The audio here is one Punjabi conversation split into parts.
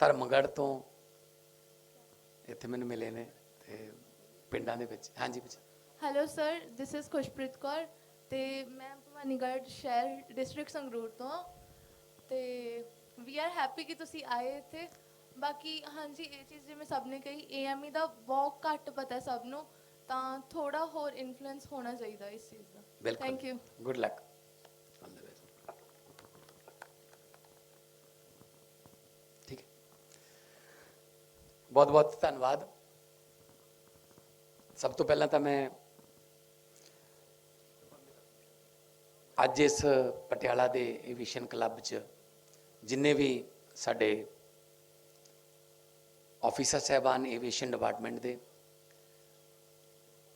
ਧਰਮਗੜ੍ਹ ਤੋਂ ਇੱਥੇ ਮੈਨੂੰ ਮਿਲੇ ਨੇ ਤੇ ਪਿੰਡਾਂ ਦੇ ਵਿੱਚ। ਹਾਂਜੀ ਵਿੱਚ hello sir this is Khushpreet Kaur ਤੇ ਮੈਂ ਭਵਾਨੀਗੜ੍ਹ ਸ਼ਹਿਰ ਡਿਸਟ੍ਰਿਕਟ ਸੰਗਰੂਰ ਤੋਂ ਤੇ ਵੀ ਆਰ ਹੈਪੀ ਕਿ ਤੁਸੀਂ ਆਏ ਇੱਥੇ। ਬਾਕੀ ਹਾਂਜੀ ਇਹ ਚੀਜ਼ ਜਿਵੇਂ ਸਭ ਨੇ ਕਹੀ ਏਐਮਈ ਦਾ ਬਹੁਤ ਘੱਟ ਪਤਾ ਹੈ ਸਭ ਨੂੰ ਤਾਂ ਥੋੜਾ ਹੋਰ ਇਨਫਲੂਐਂਸ ਹੋਣਾ ਚਾਹੀਦਾ ਇਸ ਚੀਜ਼ ਦਾ। ਬਿਲਕੁਲ। Thank you good luck all the best ਠੀਕ ਹੈ ਬਹੁਤ ਬਹੁਤ ਧੰਨਵਾਦ। ਸਭ ਤੋਂ ਪਹਿਲਾਂ ਤਾਂ ਮੈਂ ਅੱਜ ਇਸ ਪਟਿਆਲਾ ਦੇ ਐਵੀਏਸ਼ਨ ਕਲੱਬ 'ਚ ਜਿੰਨੇ ਵੀ ਸਾਡੇ ਆਫੀਸਰ ਸਹਿਬਾਨ ਏਵੀਏਸ਼ਨ ਡਿਪਾਰਟਮੈਂਟ ਦੇ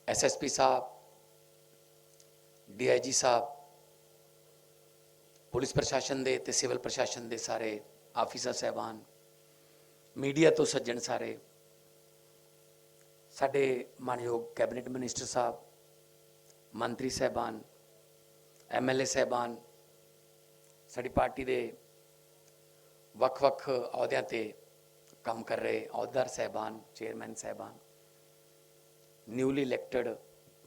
ਐਸਐਸਪੀ ਸਾਹਿਬ ਡੀਆਈਜੀ ਸਾਹਿਬ, ਪੁਲਿਸ ਪ੍ਰਸ਼ਾਸਨ ਦੇ ਤੇ ਸਿਵਲ ਪ੍ਰਸ਼ਾਸਨ ਦੇ ਸਾਰੇ ਆਫੀਸਰ ਸਹਿਬਾਨ ਮੀਡੀਆ ਤੋਂ ਸੱਜਣ ਸਾਰੇ। ਸਾਡੇ ਮਾਨਯੋਗ ਕੈਬਨਿਟ ਮਿਨਿਸਟਰ ਸਾਹਿਬ, ਮੰਤਰੀ ਸਹਿਬਾਨ ਐਮਐਲਏ ਸਹਿਬਾਨ, ਸਾਡੀ ਪਾਰਟੀ ਦੇ ਵੱਖ-ਵੱਖ ਅਹੁਦਿਆਂ ਤੇ ਕੰਮ ਕਰ ਰਹੇ ਅਹੁਦੇਦਾਰ ਸਹਿਬਾਨ, ਚੇਅਰਮੈਨ ਸਹਿਬਾਨ, ਨਿਊਲੀ ਇਲੈਕਟਡ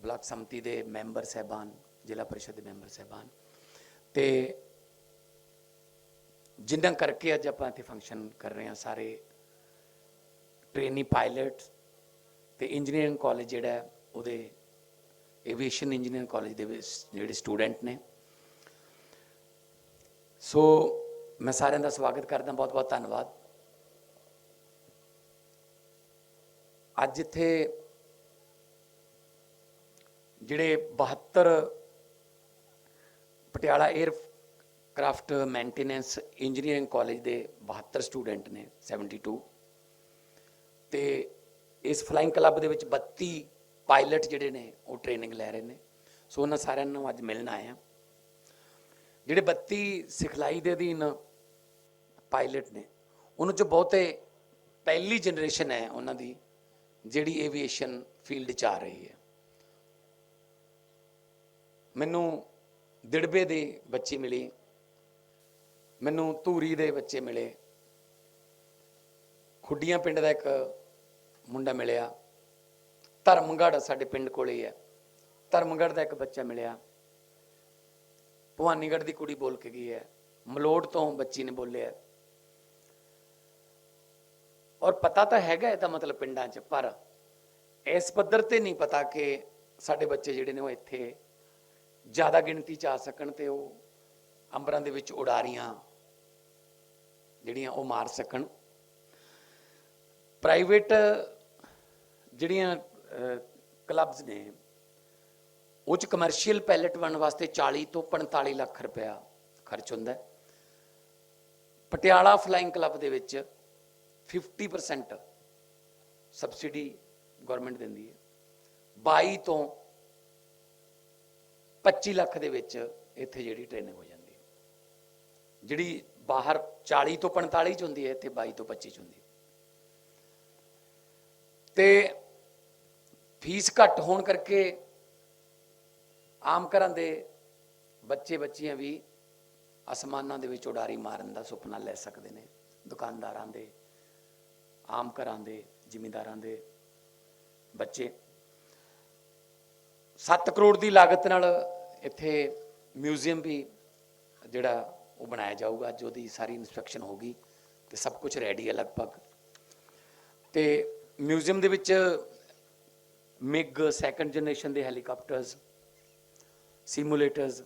ਬਲਾਕ ਸੰਮਤੀ ਦੇ ਮੈਂਬਰ ਸਹਿਬਾਨ, ਜ਼ਿਲ੍ਹਾ ਪਰਿਸ਼ਦ ਦੇ ਮੈਂਬਰ ਸਹਿਬਾਨ ਤੇ ਜਿਨ੍ਹਾਂ ਕਰਕੇ ਅੱਜ ਆਪਾਂ ਇੱਥੇ ਫੰਕਸ਼ਨ ਕਰ ਰਹੇ ਹਾਂ ਸਾਰੇ ਟ੍ਰੇਨੀ ਪਾਇਲਟ ਤੇ ਇੰਜੀਨੀਅਰਿੰਗ ਕਾਲਜ ਜਿਹੜਾ ਉਹਦੇ ਐਵੀਏਸ਼ਨ ਇੰਜੀਨੀਅਰਿੰਗ ਕਾਲਜ ਦੇ ਵਿੱਚ ਜਿਹੜੇ ਸਟੂਡੈਂਟ ਨੇ। ਸੋ ਮੈਂ ਸਾਰਿਆਂ ਦਾ ਸਵਾਗਤ ਕਰਦਾ ਬਹੁਤ ਬਹੁਤ ਧੰਨਵਾਦ। ਅੱਜ ਇੱਥੇ ਜਿਹੜੇ 72 Patiala aircraft maintenance engineering college ਦੇ 72 ਸਟੂਡੈਂਟ ਨੇ 72 ਤੇ ਇਸ ਫਲਾਈਂਗ ਕਲੱਬ ਦੇ ਵਿੱਚ 32 ਪਾਇਲਟ ਜਿਹੜੇ ਨੇ, ਉਹ ਟ੍ਰੇਨਿੰਗ ਲੈ ਰਹੇ ਨੇ। ਸੋ ਉਹਨਾਂ ਸਾਰਿਆਂ ਨੂੰ ਅੱਜ ਮਿਲਣ ਆਏ ਆ ਜਿਹੜੇ 32 ਸਿਖਲਾਈ ਦੇ ਅਧੀਨ ਪਾਇਲਟ ਨੇ, ਉਹਨਾਂ ਚੋਂ ਬਹੁਤੇ ਪਹਿਲੀ ਜਨਰੇਸ਼ਨ ਹੈ ਉਹਨਾਂ ਦੀ, ਜਿਹੜੀ ਏਵੀਏਸ਼ਨ ਫੀਲਡ 'ਚ ਆ ਰਹੀ ਹੈ। ਮੈਨੂੰ ਦਿੜਬੇ ਦੇ ਬੱਚੀ ਮਿਲੀ, ਮੈਨੂੰ ਧੂਰੀ ਦੇ ਬੱਚੇ ਮਿਲੇ ਖੁੱਡੀਆਂ ਪਿੰਡ ਦਾ ਇੱਕ ਮੁੰਡਾ ਮਿਲਿਆ। ਧਰਮਗੜ੍ਹ ਸਾਡੇ ਪਿੰਡ ਕੋਲੇ ਹੀ ਹੈ। ਧਰਮਗੜ੍ਹ ਦਾ ਇੱਕ ਬੱਚਾ ਮਿਲਿਆ। ਭਵਾਨੀਗੜ੍ਹ ਦੀ ਕੁੜੀ ਬੋਲ ਕੇ ਗਈ ਹੈ। ਮਲੋੜ ਤੋਂ ਬੱਚੀ ਨੇ ਬੋਲਿਆ। ਔਰ ਪਤਾ ਤਾਂ ਹੈਗਾ ਇਹਦਾ ਮਤਲਬ ਪਿੰਡਾਂ 'ਚ, ਪਰ ਇਸ ਪੱਧਰ ਤੇ ਨਹੀਂ ਪਤਾ ਕਿ ਸਾਡੇ ਬੱਚੇ ਜਿਹੜੇ ਨੇ ਉਹ ਇੱਥੇ ਜ਼ਿਆਦਾ ਗਿਣਤੀ 'ਚ ਆ ਸਕਣ ਤੇ ਉਹ ਅੰਬਰਾਂ ਦੇ ਵਿੱਚ ਉਡਾਰੀਆਂ ਜਿਹੜੀਆਂ ਉਹ ਮਾਰ ਸਕਣ। ਪ੍ਰਾਈਵੇਟ ਜਿਹੜੀਆਂ ਕਲੱਬਸ ਨੇ, ਉਹ ਚ ਕਮਰਸ਼ੀਅਲ ਪਾਇਲਟ ਬਣਨ ਵਾਸਤੇ 40 ਤੋਂ 45 ਲੱਖ ਰੁਪਇਆ ਖਰਚ ਹੁੰਦਾ ਹੈ। ਪਟਿਆਲਾ ਫਲਾਈਂਗ ਕਲੱਬ ਦੇ ਵਿੱਚ 50% ਸਬਸਿਡੀ ਗਵਰਨਮੈਂਟ ਦਿੰਦੀ ਹੈ। 22 ਤੋਂ 25 ਲੱਖ ਦੇ ਵਿੱਚ ਇੱਥੇ ਜਿਹੜੀ ਟ੍ਰੇਨਿੰਗ ਹੋ ਜਾਂਦੀ ਹੈ। ਜਿਹੜੀ ਬਾਹਰ 40 ਤੋਂ 45 ਚ ਹੁੰਦੀ ਹੈ, ਇੱਥੇ 22 ਤੋਂ 25 ਚ ਹੁੰਦੀ ਹੈ। ਤੇ ਫੀਸ ਘੱਟ ਹੋਣ ਕਰਕੇ ਆਮ ਘਰਾਂ ਦੇ ਬੱਚੇ ਬੱਚੀਆਂ ਵੀ ਅਸਮਾਨਾਂ ਦੇ ਵਿੱਚ ਉਡਾਰੀ ਮਾਰਨ ਦਾ ਸੁਪਨਾ ਲੈ ਸਕਦੇ ਨੇ, ਦੁਕਾਨਦਾਰਾਂ ਦੇ, ਆਮ ਘਰਾਂ ਦੇ, ਜ਼ਿਮੀਂਦਾਰਾਂ ਦੇ ਬੱਚੇ। 7 ਕਰੋੜ ਦੀ ਲਾਗਤ ਨਾਲ ਇੱਥੇ ਮਿਊਜ਼ੀਅਮ ਵੀ ਜਿਹੜਾ ਉਹ ਬਣਾਇਆ ਜਾਊਗਾ, ਅੱਜ ਉਹਦੀ ਸਾਰੀ ਇਨਸਪੈਕਸ਼ਨ ਹੋ ਗਈ ਤੇ ਸਭ ਕੁਝ ਰੈਡੀ ਹੈ ਲਗਭਗ। ਤੇ ਮਿਊਜ਼ੀਅਮ ਦੇ ਵਿੱਚ ਮਿਗ ਸੈਕੰਡ ਜਨਰੇਸ਼ਨ ਦੇ ਹੈਲੀਕਾਪਟਰਸ ਸਿਮੂਲੇਟਰਸ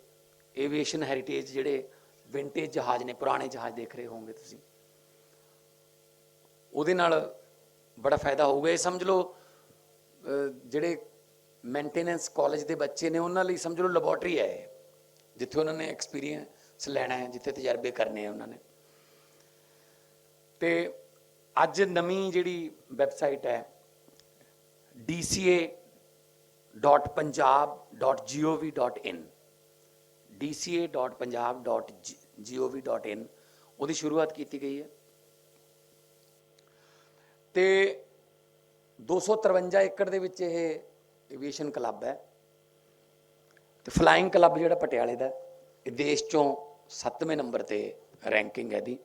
ਏਵੀਏਸ਼ਨ ਹੈਰੀਟੇਜ ਜਿਹੜੇ ਵਿੰਟੇਜ ਜਹਾਜ਼ ਨੇ ਪੁਰਾਣੇ ਜਹਾਜ਼ ਦੇਖ ਰਹੇ ਹੋਵੋਗੇ ਤੁਸੀਂ। ਉਹਦੇ ਨਾਲ ਬੜਾ ਫਾਇਦਾ ਹੋਊਗਾ। ਇਹ ਸਮਝ ਲਓ ਜਿਹੜੇ ਮੇਨਟੇਨੈਂਸ ਕਾਲਜ ਦੇ ਬੱਚੇ ਨੇ ਉਹਨਾਂ ਲਈ ਸਮਝ ਲਓ ਲੈਬੋਰਟਰੀ ਹੈ ਇਹ, ਜਿੱਥੇ ਉਹਨਾਂ ਨੇ ਐਕਸਪੀਰੀਅੰਸ ਲੈਣਾ ਹੈ ਜਿੱਥੇ ਤਜਰਬੇ ਕਰਨੇ ਆ ਉਹਨਾਂ ਨੇ। ਤੇ ਅੱਜ ਨਵੀਂ ਜਿਹੜੀ ਵੈਬਸਾਈਟ ਹੈ dca.punjab.gov.in dca.punjab.gov.in ਉਹਦੀ ਸ਼ੁਰੂਆਤ ਕੀਤੀ ਗਈ ਹੈ। ਤੇ 253 ਏਕੜ ਦੇ ਵਿੱਚ ਇਹ ਏਵੀਏਸ਼ਨ ਕਲੱਬ ਹੈ। ਤੇ ਫਲਾਈਂਗ ਕਲੱਬ ਜਿਹੜਾ ਪਟਿਆਲੇ ਦਾ ਇਹ ਦੇਸ਼ ਚੋਂ 7ਵੇਂ ਨੰਬਰ ਤੇ ਰੈਂਕਿੰਗ ਹੈ ਦੀ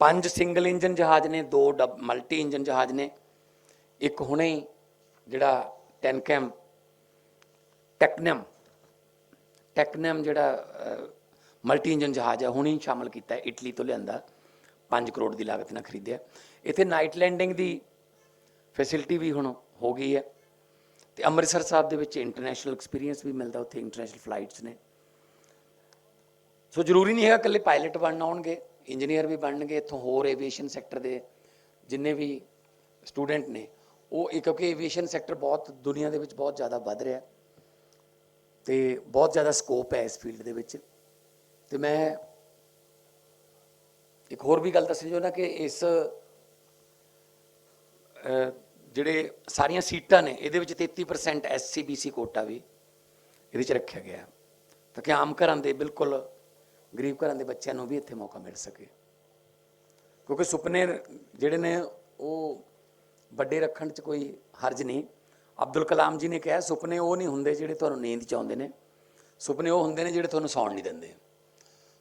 ਪੰਜ ਸਿੰਗਲ ਇੰਜਨ ਜਹਾਜ਼ ਨੇ ਦੋ ਮਲਟੀ ਇੰਜਨ ਜਹਾਜ਼ ਨੇ। ਇੱਕ ਹੁਣੇ ਹੀ ਜਿਹੜਾ ਟੈਨਕੈਮ ਟੈਕਨਮ ਟੈਕਨਮ ਜਿਹੜਾ ਮਲਟੀ ਇੰਜਨ ਜਹਾਜ਼ ਹੈ ਹੁਣੇ ਹੀ ਸ਼ਾਮਲ ਕੀਤਾ ਹੈ, ਇਟਲੀ ਤੋਂ ਲਿਆਂਦਾ। 5 ਕਰੋੜ ਦੀ ਲਾਗਤ ਨਾਲ ਖਰੀਦਿਆ। ਇੱਥੇ ਨਾਈਟ ਲੈਂਡਿੰਗ ਦੀ ਫੈਸਿਲਿਟੀ ਵੀ ਹੁਣ ਹੋ ਗਈ ਹੈ। ਤੇ ਅੰਮ੍ਰਿਤਸਰ ਸਾਹਿਬ ਦੇ ਵਿੱਚ ਇੰਟਰਨੈਸ਼ਨਲ ਐਕਸਪੀਰੀਅੰਸ ਵੀ ਮਿਲਦਾ ਉੱਥੇ ਇੰਟਰਨੈਸ਼ਨਲ ਫਲਾਈਟਸ ਨੇ। ਸੋ ਜ਼ਰੂਰੀ ਨਹੀਂ ਹੈਗਾ ਇਕੱਲੇ ਪਾਇਲਟ ਬਣਨ ਆਉਣਗੇ। ਇੰਜੀਨੀਅਰ ਵੀ ਬਣਨਗੇ, ਇੱਥੋਂ ਹੋਰ ਐਵੀਏਸ਼ਨ ਸੈਕਟਰ ਦੇ ਜਿੰਨੇ ਵੀ ਸਟੂਡੈਂਟ ਨੇ, ਉਹ ਇਹ ਕਿਉਂਕਿ ਐਵੀਏਸ਼ਨ ਸੈਕਟਰ ਬਹੁਤ ਦੁਨੀਆ ਦੇ ਵਿੱਚ ਬਹੁਤ ਜ਼ਿਆਦਾ ਵੱਧ ਰਿਹਾ ਤੇ ਬਹੁਤ ਜ਼ਿਆਦਾ ਸਕੋਪ ਹੈ ਇਸ ਫੀਲਡ ਦੇ ਵਿੱਚ। ਤੇ ਮੈਂ ਇੱਕ ਹੋਰ ਵੀ ਗੱਲ ਦੱਸਣੀ ਚਾਹੁੰਦਾ ਕਿ ਇਸ ਜਿਹੜੇ ਸਾਰੀਆਂ ਸੀਟਾਂ ਨੇ, ਇਹਦੇ ਵਿੱਚ 33% ਐਸਸੀਬੀਸੀ ਕੋਟਾ ਵੀ ਇਹਦੇ ਚ ਰੱਖਿਆ ਗਿਆ ਤਾਂ ਕਿ ਆਮ ਘਰਾਂ ਦੇ ਬਿਲਕੁਲ ਗਰੀਬ ਘਰਾਂ ਦੇ ਬੱਚਿਆਂ ਨੂੰ ਵੀ ਇੱਥੇ ਮੌਕਾ ਮਿਲ ਸਕੇ। ਕਿਉਂਕਿ ਸੁਪਨੇ ਜਿਹੜੇ ਨੇ, ਉਹ ਵੱਡੇ ਰੱਖਣ 'ਚ ਕੋਈ ਹਰਜ ਨਹੀਂ। ਅਬਦੁਲ ਕਲਾਮ ਜੀ ਨੇ ਕਿਹਾ, ਸੁਪਨੇ ਉਹ ਨਹੀਂ ਹੁੰਦੇ ਜਿਹੜੇ ਤੁਹਾਨੂੰ ਨੀਂਦ 'ਚ ਆਉਂਦੇ ਨੇ। ਸੁਪਨੇ ਉਹ ਹੁੰਦੇ ਨੇ ਜਿਹੜੇ ਤੁਹਾਨੂੰ ਸੌਣ ਨਹੀਂ ਦਿੰਦੇ।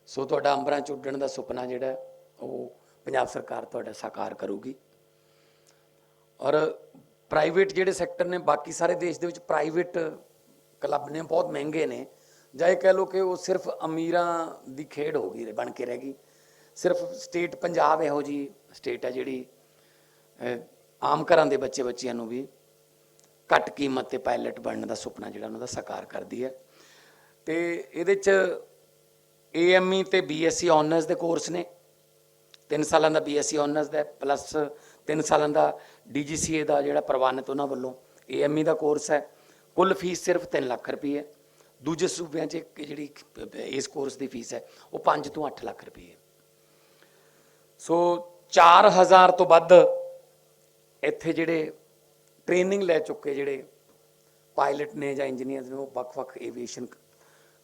ਸੋ ਤੁਹਾਡਾ ਅੰਬਰਾਂ 'ਚ ਉੱਡਣ ਦਾ ਸੁਪਨਾ ਜਿਹੜਾ, ਉਹ ਪੰਜਾਬ ਸਰਕਾਰ ਤੁਹਾਡਾ ਸਾਕਾਰ ਕਰੂਗੀ। ਔਰ ਪ੍ਰਾਈਵੇਟ ਜਿਹੜੇ ਸੈਕਟਰ ਨੇ, ਬਾਕੀ ਸਾਰੇ ਦੇਸ਼ ਦੇ ਵਿੱਚ ਪ੍ਰਾਈਵੇਟ ਕਲੱਬ ਨੇ, ਬਹੁਤ ਮਹਿੰਗੇ ਨੇ। ਜਾਂ ਇਹ ਕਹਿ ਲਓ ਕਿ ਉਹ ਸਿਰਫ ਅਮੀਰਾਂ ਦੀ ਖੇਡ ਹੋ ਗਈ, ਬਣ ਕੇ ਰਹਿ ਗਈ। ਸਿਰਫ ਸਟੇਟ ਪੰਜਾਬ ਇਹੋ ਜੀ ਸਟੇਟ ਹੈ ਜਿਹੜੀ ਆਮ ਘਰਾਂ ਦੇ ਬੱਚੇ ਬੱਚਿਆਂ ਨੂੰ ਵੀ ਘੱਟ ਕੀਮਤ ਤੇ ਪਾਇਲਟ ਬਣਨ ਦਾ ਸੁਪਨਾ ਜਿਹੜਾ ਉਹਨਾਂ ਦਾ ਸਾਕਾਰ ਕਰਦੀ ਹੈ। ਤੇ ਇਹਦੇ ਚ ਏਐਮਈ ਤੇ ਬੀਐਸਸੀ ਆਨਰਸ ਦੇ ਕੋਰਸ ਨੇ। 3 ਸਾਲਾਂ ਦਾ ਬੀਐਸਸੀ ਆਨਰਸ ਦਾ ਪਲੱਸ 3 ਸਾਲਾਂ ਦਾ ਡੀਜੀਸੀਏ ਦਾ ਜਿਹੜਾ ਪ੍ਰਵਾਨਿਤ ਉਹਨਾਂ ਵੱਲੋਂ ਏਐਮਈ ਦਾ ਕੋਰਸ ਹੈ। ਕੁੱਲ ਫੀਸ ਸਿਰਫ 3 ਲੱਖ ਰੁਪਏ ਹੈ। ਦੂਜੇ ਸੂਬਿਆਂ 'ਚ ਇੱਕ ਜਿਹੜੀ ਇਸ ਕੋਰਸ ਦੀ ਫੀਸ ਹੈ, ਉਹ 5 ਤੋਂ 8 ਲੱਖ ਰੁਪਏ ਹੈ। ਸੋ 4000 ਤੋਂ ਵੱਧ ਇੱਥੇ ਜਿਹੜੇ ਟ੍ਰੇਨਿੰਗ ਲੈ ਚੁੱਕੇ ਜਿਹੜੇ ਪਾਇਲਟ ਨੇ ਜਾਂ ਇੰਜੀਨੀਅਰਸ ਨੇ, ਉਹ ਵੱਖ-ਵੱਖ ਏਵੀਏਸ਼ਨ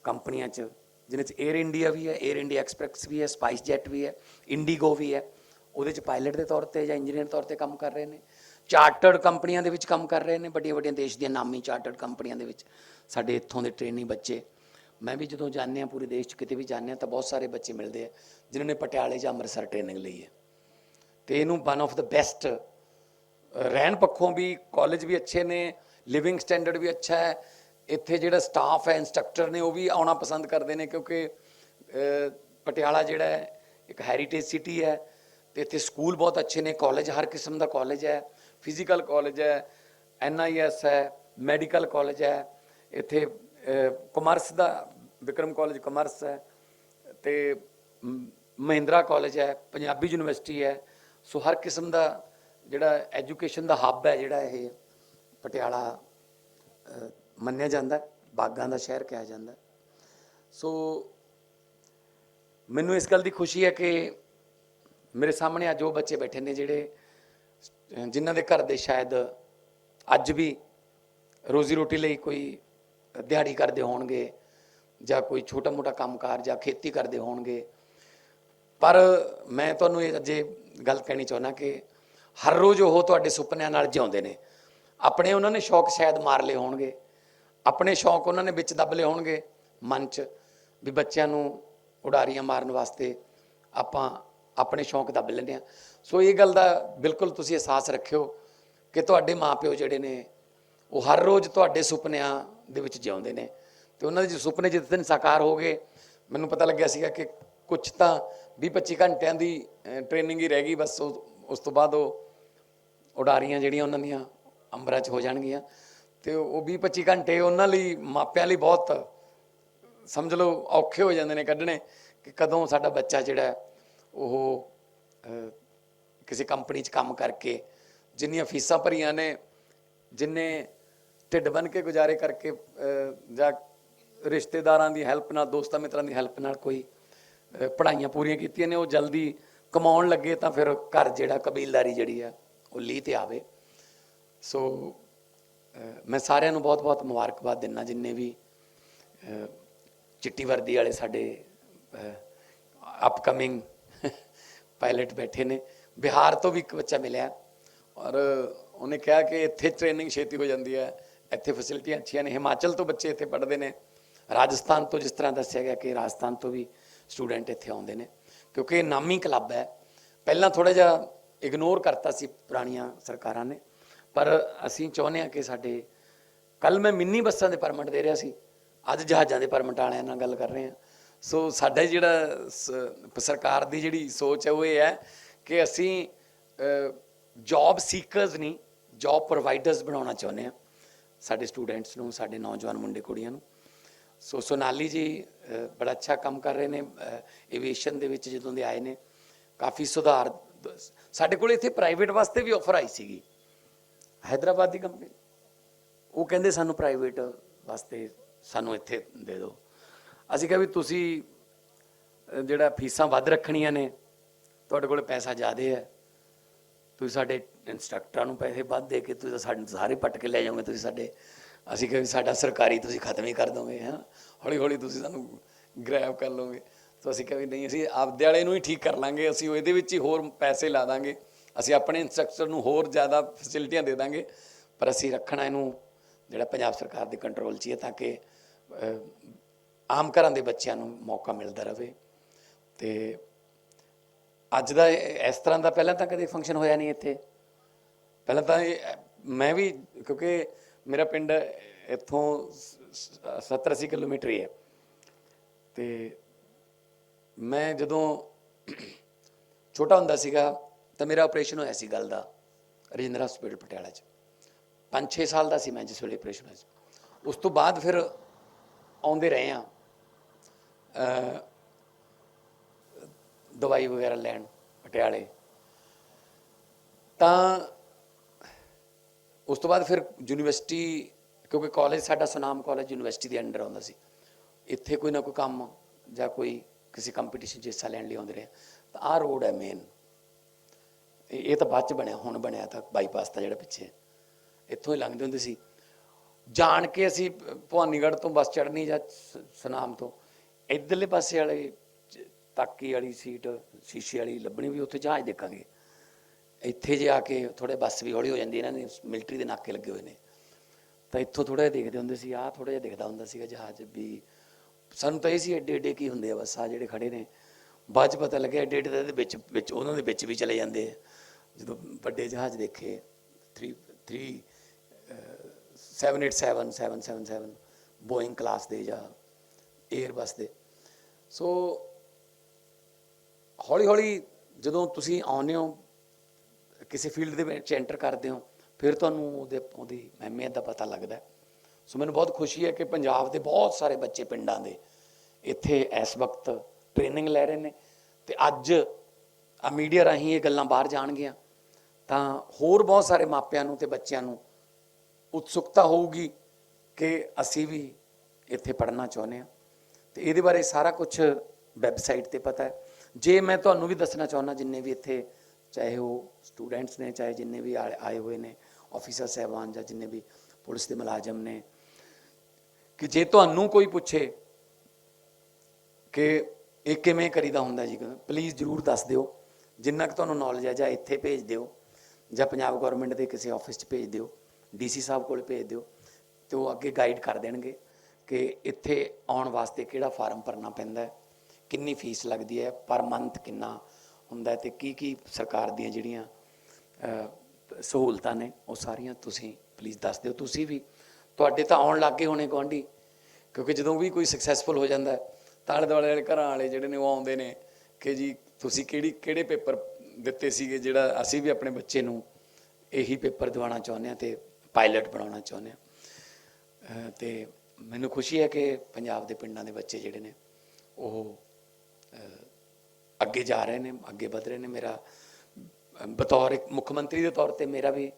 ਕੰਪਨੀਆਂ 'ਚ, ਜਿਹਨਾਂ 'ਚ 에ਅਰ ਇੰਡੀਆ ਵੀ ਹੈ 에ਅਰ ਇੰਡੀਆ ਐਕਸਪ੍ਰੈਸ ਵੀ ਹੈ ਸਪਾਈਸ ਜੈਟ ਵੀ ਹੈ ਇੰਡੀਗੋ ਵੀ ਹੈ। ਉਹਦੇ 'ਚ ਪਾਇਲਟ ਦੇ ਤੌਰ ਤੇ ਜਾਂ ਇੰਜੀਨੀਅਰ ਤੌਰ ਤੇ ਕੰਮ ਕਰ ਰਹੇ ਨੇ। ਚਾਰਟਰਡ ਕੰਪਨੀਆਂ ਦੇ ਵਿੱਚ ਕੰਮ ਕਰ ਰਹੇ ਨੇ, ਵੱਡੀਆਂ ਵੱਡੀਆਂ ਦੇਸ਼ ਦੀਆਂ ਨਾਮੀ ਚਾਰਟਰਡ ਕੰਪਨੀਆਂ ਦੇ ਵਿੱਚ। ਸਾਡੇ ਇੱਥੋਂ ਦੇ ਟ੍ਰੇਨੀ ਬੱਚੇ। ਮੈਂ ਵੀ ਜਦੋਂ ਜਾਂਦੇ ਹਾਂ ਪੂਰੇ ਦੇਸ਼ 'ਚ ਕਿਤੇ ਵੀ ਜਾਂਦੇ ਹਾਂ ਤਾਂ ਬਹੁਤ ਸਾਰੇ ਬੱਚੇ ਮਿਲਦੇ ਆ, ਜਿਨ੍ਹਾਂ ਨੇ ਪਟਿਆਲੇ ਜਾਂ ਅੰਮ੍ਰਿਤਸਰ ਟ੍ਰੇਨਿੰਗ ਲਈ ਹੈ। ਤੇ ਇਹਨੂੰ ਵਨ ਆਫ ਦਾ ਬੈਸਟ ਰਹਿਣ ਪੱਖੋਂ ਵੀ ਕਾਲਜ ਵੀ ਅੱਛੇ ਨੇ ਲਿਵਿੰਗ ਸਟੈਂਡਰਡ ਵੀ ਅੱਛਾ ਹੈ। ਇੱਥੇ ਜਿਹੜਾ ਸਟਾਫ ਹੈ ਇਨਸਟ੍ਰਕਟਰ ਨੇ, ਉਹ ਵੀ ਆਉਣਾ ਪਸੰਦ ਕਰਦੇ ਨੇ ਕਿਉਂਕਿ ਪਟਿਆਲਾ ਜਿਹੜਾ ਹੈ, ਇੱਕ ਹੈਰੀਟੇਜ ਸਿਟੀ ਹੈ ਤੇ ਇੱਥੇ ਸਕੂਲ ਬਹੁਤ ਅੱਛੇ ਨੇ ਕਾਲਜ ਹਰ ਕਿਸਮ ਦਾ ਕਾਲਜ ਹੈ। ਫਿਜ਼ੀਕਲ ਕਾਲਜ ਹੈ ਐਨਆਈਐਸ ਹੈ ਮੈਡੀਕਲ ਕਾਲਜ ਹੈ, ਇੱਥੇ ਕਮਰਸ ਦਾ, ਵਿਕਰਮ ਕਾਲਜ ਕਮਰਸ ਹੈ ਤੇ ਮਹਿੰਦਰਾ ਕਾਲਜ ਹੈ, ਪੰਜਾਬੀ ਯੂਨੀਵਰਸਿਟੀ ਹੈ। ਸੋ ਹਰ ਕਿਸਮ ਦਾ ਜਿਹੜਾ ਐਜੂਕੇਸ਼ਨ ਦਾ ਹੱਬ ਹੈ, ਜਿਹੜਾ ਇਹ ਪਟਿਆਲਾ ਮੰਨਿਆ ਜਾਂਦਾ ਬਾਗਾਂ ਦਾ ਸ਼ਹਿਰ ਕਿਹਾ ਜਾਂਦਾ ਸੋ ਮੈਨੂੰ ਇਸ ਗੱਲ ਦੀ ਖੁਸ਼ੀ ਹੈ ਕਿ ਮੇਰੇ ਸਾਹਮਣੇ ਅੱਜ ਉਹ ਬੱਚੇ ਬੈਠੇ ਨੇ ਜਿਹੜੇ ਜਿਨ੍ਹਾਂ ਦੇ ਘਰ ਦੇ ਸ਼ਾਇਦ ਅੱਜ ਵੀ ਰੋਜ਼ੀ ਰੋਟੀ ਲਈ ਕੋਈ ਦਿਹਾੜੀ ਕਰਦੇ ਹੋਣਗੇ ਜਾਂ ਕੋਈ ਛੋਟਾ ਮੋਟਾ ਕੰਮਕਾਰ ਜਾਂ ਖੇਤੀ ਕਰਦੇ ਹੋਣਗੇ। ਪਰ ਮੈਂ ਤੁਹਾਨੂੰ ਇਹ ਅਜੇ ਗੱਲ ਕਹਿਣੀ ਚਾਹੁੰਦਾ ਕਿ ਹਰ ਰੋਜ਼ ਉਹ ਤੁਹਾਡੇ ਸੁਪਨਿਆਂ ਨਾਲ ਜਿਉਂਦੇ ਨੇ। ਆਪਣੇ ਉਹਨਾਂ ਨੇ ਸ਼ੌਕ ਸ਼ਾਇਦ ਮਾਰ ਲਏ ਹੋਣਗੇ। ਆਪਣੇ ਸ਼ੌਕ ਉਹਨਾਂ ਨੇ ਵਿੱਚ ਦੱਬ ਲਏ ਹੋਣਗੇ। ਮਨ 'ਚ ਵੀ ਬੱਚਿਆਂ ਨੂੰ ਉਡਾਰੀਆਂ ਮਾਰਨ ਵਾਸਤੇ ਆਪਾਂ ਆਪਣੇ ਸ਼ੌਂਕ ਦੱਬ ਲੈਂਦੇ ਆ ਸੋ ਇਹ ਗੱਲ ਦਾ ਬਿਲਕੁਲ ਤੁਸੀਂ ਅਹਿਸਾਸ ਰੱਖਿਓ ਕਿ ਤੁਹਾਡੇ ਮਾਪਿਓ ਜਿਹੜੇ ਨੇ, ਉਹ ਹਰ ਰੋਜ਼ ਤੁਹਾਡੇ ਸੁਪਨਿਆਂ ਦੇ ਵਿੱਚ ਜਿਉਂਦੇ ਨੇ। ਤੇ ਉਹਨਾਂ ਦੇ ਸੁਪਨੇ ਜਿਸ ਦਿਨ ਸਾਕਾਰ ਹੋ ਗਏ, ਮੈਨੂੰ ਪਤਾ ਲੱਗਿਆ ਸੀਗਾ ਕਿ ਕੁਝ ਤਾਂ 20-25 ਘੰਟਿਆਂ ਦੀ ਟ੍ਰੇਨਿੰਗ ਹੀ ਰਹਿ ਗਈ, ਬਸ ਉਹ- ਉਸ ਤੋਂ ਬਾਅਦ ਉਹ ਉਡਾਰੀਆਂ ਜਿਹੜੀਆਂ ਉਹਨਾਂ ਦੀਆਂ ਅੰਬਰਾਂ 'ਚ ਹੋ ਜਾਣਗੀਆਂ। ਤੇ ਉਹ 20-25 ਘੰਟੇ ਉਹਨਾਂ ਲਈ, ਮਾਪਿਆਂ ਲਈ ਬਹੁਤ ਸਮਝ ਲਓ ਔਖੇ ਹੋ ਜਾਂਦੇ ਨੇ ਕੱਢਣੇ ਕਿ ਕਦੋਂ ਸਾਡਾ ਬੱਚਾ ਜਿਹੜਾ ਉਹ ਕਿਸੇ ਕੰਪਨੀ 'ਚ ਕੰਮ ਕਰਕੇ ਜਿੰਨੀਆਂ ਫੀਸਾਂ ਭਰੀਆਂ ਨੇ, ਜਿੰਨੇ ਢਿੱਡ ਬਨ ਕੇ ਗੁਜ਼ਾਰੇ ਕਰਕੇ ਜਾਂ ਰਿਸ਼ਤੇਦਾਰਾਂ ਦੀ ਹੈਲਪ ਨਾਲ, ਦੋਸਤਾਂ ਮਿੱਤਰਾਂ ਦੀ ਹੈਲਪ ਨਾਲ ਕੋਈ ਪੜ੍ਹਾਈਆਂ ਪੂਰੀਆਂ ਕੀਤੀਆਂ ਨੇ, ਉਹ ਜਲਦੀ ਕਮਾਉਣ ਲੱਗੇ ਤਾਂ ਫਿਰ ਘਰ ਜਿਹੜਾ ਕਬੀਲਦਾਰੀ ਜਿਹੜੀ ਆ, ਉਹ ਲੀਹ ਤੇ ਆਵੇ। ਸੋ ਮੈਂ ਸਾਰਿਆਂ ਨੂੰ ਬਹੁਤ-ਬਹੁਤ ਮੁਬਾਰਕਬਾਦ ਦਿੰਦਾ ਜਿੰਨੇ ਵੀ ਚਿੱਟੀ ਵਰਦੀ ਵਾਲੇ ਸਾਡੇ ਅਪਕਮਿੰਗ ਪਾਇਲਟ ਬੈਠੇ ਨੇ। ਬਿਹਾਰ ਤੋਂ ਵੀ ਇੱਕ ਬੱਚਾ ਮਿਲਿਆ। ਔਰ ਉਹਨੇ ਕਿਹਾ ਕਿ ਇੱਥੇ ਟ੍ਰੇਨਿੰਗ ਛੇਤੀ ਹੋ ਜਾਂਦੀ ਹੈ। ਇੱਥੇ ਫੈਸਿਲਿਟੀਆਂ ਅੱਛੀਆਂ ਨੇ। ਹਿਮਾਚਲ ਤੋਂ ਬੱਚੇ ਇੱਥੇ ਪੜ੍ਹਦੇ ਨੇ। ਰਾਜਸਥਾਨ ਤੋਂ ਜਿਸ ਤਰ੍ਹਾਂ ਦੱਸਿਆ ਗਿਆ ਕਿ ਰਾਜਸਥਾਨ ਤੋਂ ਵੀ ਸਟੂਡੈਂਟ ਇੱਥੇ ਆਉਂਦੇ ਨੇ। ਕਿਉਂਕਿ ਇਹ ਨਾਮੀ ਕਲੱਬ ਹੈ। ਪਹਿਲਾਂ ਥੋੜਾ ਜਿਹਾ ਇਗਨੋਰ ਕਰਤਾ ਸੀ ਪੁਰਾਣੀਆਂ ਸਰਕਾਰਾਂ ਨੇ। ਪਰ ਅਸੀਂ ਚਾਹੁੰਦੇ ਹਾਂ ਕਿ ਸਾਡੇ ਕੱਲ ਮੈਂ ਮਿੰਨੀ ਬੱਸਾਂ ਦੇ ਪਰਮਿਟ ਦੇ ਰਿਹਾ ਸੀ। ਅੱਜ ਜਹਾਜ਼ਾਂ ਦੇ ਪਰਮਿਟ ਵਾਲਿਆਂ ਨਾਲ ਗੱਲ ਕਰ ਰਹੇ ਹਾਂ। ਸੋ ਸਾਡਾ ਜਿਹੜਾ ਸਰਕਾਰ ਦੀ ਜਿਹੜੀ ਸੋਚ ਹੈ, ਉਹ ਇਹ ਹੈ ਕਿ ਅਸੀਂ ਜੌਬ ਸੀਕਰਸ ਨਹੀਂ ਜੌਬ ਪ੍ਰੋਵਾਈਡਰਸ ਬਣਾਉਣਾ ਚਾਹੁੰਦੇ ਆ ਸਾਡੇ ਸਟੂਡੈਂਟਸ ਨੂੰ, ਸਾਡੇ ਨੌਜਵਾਨ ਮੁੰਡੇ ਕੁੜੀਆਂ ਨੂੰ। ਸੋ ਸੋਨਾਲੀ ਜੀ ਬੜਾ ਅੱਛਾ ਕੰਮ ਕਰ ਰਹੇ ਨੇ ਏਵੀਏਸ਼ਨ ਦੇ ਵਿੱਚ ਜਦੋਂ ਦੇ ਆਏ ਨੇ, ਕਾਫੀ ਸੁਧਾਰ, ਸਾਡੇ ਕੋਲ ਇੱਥੇ ਪ੍ਰਾਈਵੇਟ ਵਾਸਤੇ ਵੀ ਆਫਰ ਆਈ ਸੀਗੀ ਹైదరాబాద్ ਦੀ ਕੰਪਨੀ ਉਹ ਕਹਿੰਦੇ ਸਾਨੂੰ ਪ੍ਰਾਈਵੇਟ ਵਾਸਤੇ ਸਾਨੂੰ ਇੱਥੇ ਦੇ ਦਿਓ। ਅਸੀਂ ਕਿਹਾ ਵੀ ਤੁਸੀਂ ਜਿਹੜਾ ਫੀਸਾਂ ਵੱਧ ਰੱਖਣੀਆਂ ਨੇ, ਤੁਹਾਡੇ ਕੋਲ ਪੈਸਾ ਜ਼ਿਆਦਾ ਹੈ। ਤੁਸੀਂ ਸਾਡੇ ਇੰਸਟ੍ਰਕਟਰਾਂ ਨੂੰ ਪੈਸੇ ਵੱਧ ਦੇ ਕੇ ਤੁਸੀਂ ਤਾਂ ਸਾਡੇ ਸਾਰੇ ਪੱਟ ਕੇ ਲੈ ਜਾਓਗੇ, ਤੁਸੀਂ ਸਾਡੇ, ਅਸੀਂ ਕਿਹਾ ਵੀ ਸਾਡਾ ਸਰਕਾਰੀ ਤੁਸੀਂ ਖਤਮ ਹੀ ਕਰ ਦੋਗੇ, ਹੈ। ਹੌਲੀ ਹੌਲੀ ਤੁਸੀਂ ਸਾਨੂੰ ਗ੍ਰੈਬ ਕਰ ਲਓਗੇ। ਤਾਂ ਅਸੀਂ ਕਿਹਾ ਵੀ ਨਹੀਂ, ਅਸੀਂ ਆਪਦੇ ਵਾਲੇ ਨੂੰ ਹੀ ਠੀਕ ਕਰ ਲਾਂਗੇ, ਅਸੀਂ ਇਹਦੇ ਵਿੱਚ ਹੀ ਹੋਰ ਪੈਸੇ ਲਾ ਦਾਂਗੇ। ਅਸੀਂ ਆਪਣੇ ਇੰਸਟ੍ਰਕਟਰ ਨੂੰ ਹੋਰ ਜ਼ਿਆਦਾ ਫੈਸਿਲਿਟੀਆਂ ਦੇ ਦਾਂਗੇ, ਪਰ ਅਸੀਂ ਰੱਖਣਾ ਇਹਨੂੰ ਜਿਹੜਾ ਪੰਜਾਬ ਸਰਕਾਰ ਦੇ ਕੰਟਰੋਲ 'ਚ ਹੀ ਹੈ ਤਾਂ ਕਿ ਆਮ ਘਰਾਂ ਦੇ ਬੱਚਿਆਂ ਨੂੰ ਮੌਕਾ ਮਿਲਦਾ ਰਹੇ ਤੇ ਅੱਜ ਦਾ ਇਸ ਤਰ੍ਹਾਂ ਦਾ ਪਹਿਲਾਂ ਤਾਂ ਕਦੇ ਫੰਕਸ਼ਨ ਹੋਇਆ ਨਹੀਂ ਇੱਥੇ। ਪਹਿਲਾਂ ਤਾਂ ਮੈਂ ਵੀ, ਕਿਉਂਕਿ ਮੇਰਾ ਪਿੰਡ ਇੱਥੋਂ 70 80 ਕਿਲੋਮੀਟਰ ਹੀ ਹੈ। ਤੇ ਮੈਂ ਜਦੋਂ ਛੋਟਾ ਹੁੰਦਾ ਸੀਗਾ, ਤਾਂ ਮੇਰਾ ਆਪਰੇਸ਼ਨ ਹੋਇਆ ਸੀ ਗੱਲ ਦਾ, ਰਜਿੰਦਰਾ ਹਸਪੀਟਲ ਪਟਿਆਲਾ 'ਚ। 5-6 ਸਾਲ ਦਾ ਸੀ ਮੈਂ ਜਿਸ ਵੇਲੇ ਆਪਰੇਸ਼ਨ ਹੋਇਆ ਉਸ ਤੋਂ ਬਾਅਦ ਫਿਰ ਆਉਂਦੇ ਰਹੇ ਆ ਦਵਾਈ ਵਗੈਰਾ ਲੈਣ, ਪਟਿਆਲੇ। ਤਾਂ ਉਸ ਤੋਂ ਬਾਅਦ ਫਿਰ ਯੂਨੀਵਰਸਿਟੀ, ਕਿਉਂਕਿ ਕਾਲਜ ਸਾਡਾ ਸੁਨਾਮ ਕਾਲਜ ਯੂਨੀਵਰਸਿਟੀ ਦੇ ਅੰਡਰ ਆਉਂਦਾ ਸੀ। ਇੱਥੇ ਕੋਈ ਨਾ ਕੋਈ ਕੰਮ ਜਾਂ ਕੋਈ ਕਿਸੇ ਕੰਪੀਟੀਸ਼ਨ 'ਚ ਹਿੱਸਾ ਲੈਣ ਲਈ ਆਉਂਦੇ ਰਹੇ। ਤਾਂ ਆਹ ਰੋਡ ਹੈ ਮੇਨ ਇਹ ਤਾਂ ਬਾਅਦ ਚ ਬਣਿਆ, ਹੁਣ ਬਣਿਆ ਤਾਂ ਬਾਈਪਾਸ ਤਾਂ ਜਿਹੜਾ ਪਿੱਛੇ ਇੱਥੋਂ ਹੀ ਲੰਘਦੇ ਹੁੰਦੇ ਸੀ। ਜਾਣ ਕੇ ਅਸੀਂ ਭਵਾਨੀਗੜ੍ਹ ਤੋਂ ਬੱਸ ਚੜ੍ਹਨੀ ਜਾਂ ਸ- ਸੁਨਾਮ ਤੋਂ। ਇਧਰਲੇ ਪਾਸੇ ਵਾਲੇ ਤਾਕੀ ਵਾਲੀ ਸੀਟ, ਸ਼ੀਸ਼ੇ ਵਾਲੀ ਲੱਭਣੀ ਵੀ ਉੱਥੇ ਜਹਾਜ਼ ਦੇਖਾਂਗੇ। ਇੱਥੇ ਜੇ ਆ ਕੇ ਥੋੜੇ ਬੱਸ ਵੀ ਹੌਲੀ ਹੋ ਜਾਂਦੀ, ਇਹਨਾਂ ਦੇ ਮਿਲਟਰੀ ਦੇ ਨਾਕੇ ਲੱਗੇ ਹੋਏ ਨੇ। ਤਾਂ ਇੱਥੋਂ ਥੋੜਾ ਜਿਹਾ ਦੇਖਦੇ ਹੁੰਦੇ ਸੀ, ਆਹ ਥੋੜਾ ਜਿਹਾ ਦਿਖਦਾ ਹੁੰਦਾ ਸੀਗਾ ਜਹਾਜ਼ ਵੀ। ਸਾਨੂੰ ਤਾਂ ਇਹ ਸੀ ਏਡੇ ਏਡੇ ਕੀ ਹੁੰਦੇ ਆ ਬਸ ਆ ਜਿਹੜੇ ਖੜੇ ਨੇ। ਬਾਅਦ ਚ ਪਤਾ ਲੱਗਿਆ ਏਡੇ ਏਡੇ ਦੇ ਵਿੱਚ ਵਿੱਚ ਉਹਨਾਂ ਦੇ ਵਿੱਚ ਵੀ ਚਲੇ ਜਾਂਦੇ ਆ। ਜਦੋਂ ਵੱਡੇ ਜਹਾਜ਼ ਦੇਖੇ 3 3 787 777 ਬੋਇੰਗ ਕਲਾਸ ਦੇ ਜਾਂ 에ਅਰ ਬੱਸ ਦੇ। ਸੋ ਹੌਲੀ ਹੌਲੀ ਜਦੋਂ ਤੁਸੀਂ ਆਉਂਦੇ ਹੋ, ਕਿਸੇ ਫੀਲਡ ਦੇ ਵਿੱਚ ਐਂਟਰ ਕਰਦੇ ਹੋ, ਫਿਰ ਤੁਹਾਨੂੰ ਉਹਦੇ, ਉਹਦੀ ਅਹਿਮੀਅਤ ਦਾ ਪਤਾ ਲੱਗਦਾ ਸੋ ਮੈਨੂੰ ਬਹੁਤ ਖੁਸ਼ੀ ਹੈ ਕਿ ਪੰਜਾਬ ਦੇ ਬਹੁਤ ਸਾਰੇ ਬੱਚੇ ਪਿੰਡਾਂ ਦੇ ਇੱਥੇ ਇਸ ਵਕਤ ਟ੍ਰੇਨਿੰਗ ਲੈ ਰਹੇ ਨੇ ਤੇ ਅੱਜ ਆ ਮੀਡੀਆ ਰਾਹੀਂ ਇਹ ਗੱਲਾਂ ਬਾਹਰ ਜਾਣਗੀਆਂ। ਤਾਂ ਹੋਰ ਬਹੁਤ ਸਾਰੇ ਮਾਪਿਆਂ ਨੂੰ ਤੇ ਬੱਚਿਆਂ ਨੂੰ ਉਤਸੁਕਤਾ ਹੋਊਗੀ ਕਿ ਅਸੀਂ ਵੀ ਇੱਥੇ ਪੜ੍ਹਨਾ ਚਾਹੁੰਦੇ ਹਾਂ। ਤੇ ਇਹਦੇ ਬਾਰੇ ਸਾਰਾ ਕੁਝ ਵੈਬਸਾਈਟ ਤੇ ਪਤਾ ਹੈ। ਜੇ ਮੈਂ ਤੁਹਾਨੂੰ ਵੀ ਦੱਸਣਾ ਚਾਹੁੰਦਾ, ਜਿੰਨੇ ਵੀ ਇੱਥੇ ਚਾਹੇ ਉਹ ਸਟੂਡੈਂਟਸ ਨੇ, ਚਾਹੇ ਜਿੰਨੇ ਵੀ ਆਏ ਹੋਏ ਨੇ ਆਫੀਸਰ ਸਹਿਬਾਨ ਜਾਂ ਜਿੰਨੇ ਵੀ ਪੁਲਿਸ ਦੇ ਮੁਲਾਜ਼ਮ ਨੇ, ਕਿ ਜੇ ਤੁਹਾਨੂੰ ਕੋਈ ਪੁੱਛੇ ਕਿ ਇਹ ਕਿਵੇਂ ਕਰੀਦਾ ਹੁੰਦਾ ਜੀ ਪਲੀਜ਼ ਜਰੂਰ ਦੱਸ ਦਿਓ। ਜਿੰਨਾ ਕਿ ਤੁਹਾਨੂੰ ਨੌਲੇਜ ਹੈ, ਜਾਂ ਇੱਥੇ ਭੇਜ ਦਿਓ, ਜਾਂ ਪੰਜਾਬ ਗਵਰਨਮੈਂਟ ਦੇ ਕਿਸੇ ਆਫਿਸ 'ਚ ਭੇਜ ਦਿਓ ਡੀਸੀ ਸਾਹਿਬ ਕੋਲ ਭੇਜ ਦਿਓ, ਤੇ ਉਹ ਅੱਗੇ ਗਾਈਡ ਕਰ ਦੇਣਗੇ। ਕਿ ਇੱਥੇ ਆਉਣ ਵਾਸਤੇ ਕਿਹੜਾ ਫਾਰਮ ਭਰਨਾ ਪੈਂਦਾ ਹੈ, ਕਿੰਨੀ ਫੀਸ ਲੱਗਦੀ ਹੈ, ਪਰ ਮੰਥ ਕਿੰਨਾ ਹੁੰਦਾ ਹੈ ਤੇ ਕੀ ਕੀ ਸਰਕਾਰ ਦੀਆਂ ਜਿਹੜੀਆਂ ਸਹੂਲਤਾਂ ਨੇ, ਉਹ ਸਾਰੀਆਂ ਤੁਸੀਂ ਪਲੀਜ਼ ਦੱਸ ਦਿਓ। ਤੁਸੀਂ ਵੀ, ਤੁਹਾਡੇ ਤਾਂ ਆਉਣ ਲੱਗੇ ਹੋਣੇ ਗੁਆਂਢੀ, ਕਿਉਂਕਿ ਜਦੋਂ ਵੀ ਕੋਈ ਸਕਸੈਸਫੁਲ ਹੋ ਜਾਂਦਾ ਹੈ ਤਾਂ ਆਲੇ ਦੁਆਲੇ ਵਾਲੇ ਘਰਾਂ ਵਾਲੇ ਜਿਹੜੇ ਨੇ ਉਹ ਆਉਂਦੇ ਨੇ ਕਿ ਜੀ ਤੁਸੀਂ ਕਿਹੜੀ, ਕਿਹੜੇ ਪੇਪਰ ਦਿੱਤੇ ਸੀਗੇ ਜਿਹੜਾ ਅਸੀਂ ਵੀ ਆਪਣੇ ਬੱਚੇ ਨੂੰ ਇਹੀ ਪੇਪਰ ਦਿਵਾਉਣਾ ਚਾਹੁੰਦੇ ਹਾਂ ਤੇ ਪਾਇਲਟ ਬਣਾਉਣਾ ਚਾਹੁੰਦੇ ਹਾਂ। ਅਹ, ਤੇ ਮੈਨੂੰ ਖੁਸ਼ੀ ਹੈ ਕਿ ਪੰਜਾਬ ਦੇ ਪਿੰਡਾਂ ਦੇ ਬੱਚੇ ਜਿਹੜੇ ਨੇ, ਉਹ ਅੱਗੇ ਜਾ ਰਹੇ ਨੇ, ਅੱਗੇ ਵਧ ਰਹੇ ਨੇ। ਮੇਰਾ ਬਤੌਰ ਇੱਕ ਮੁੱਖ ਮੰਤਰੀ ਦੇ ਤੌਰ ਤੇ ਮੇਰਾ ਵੀ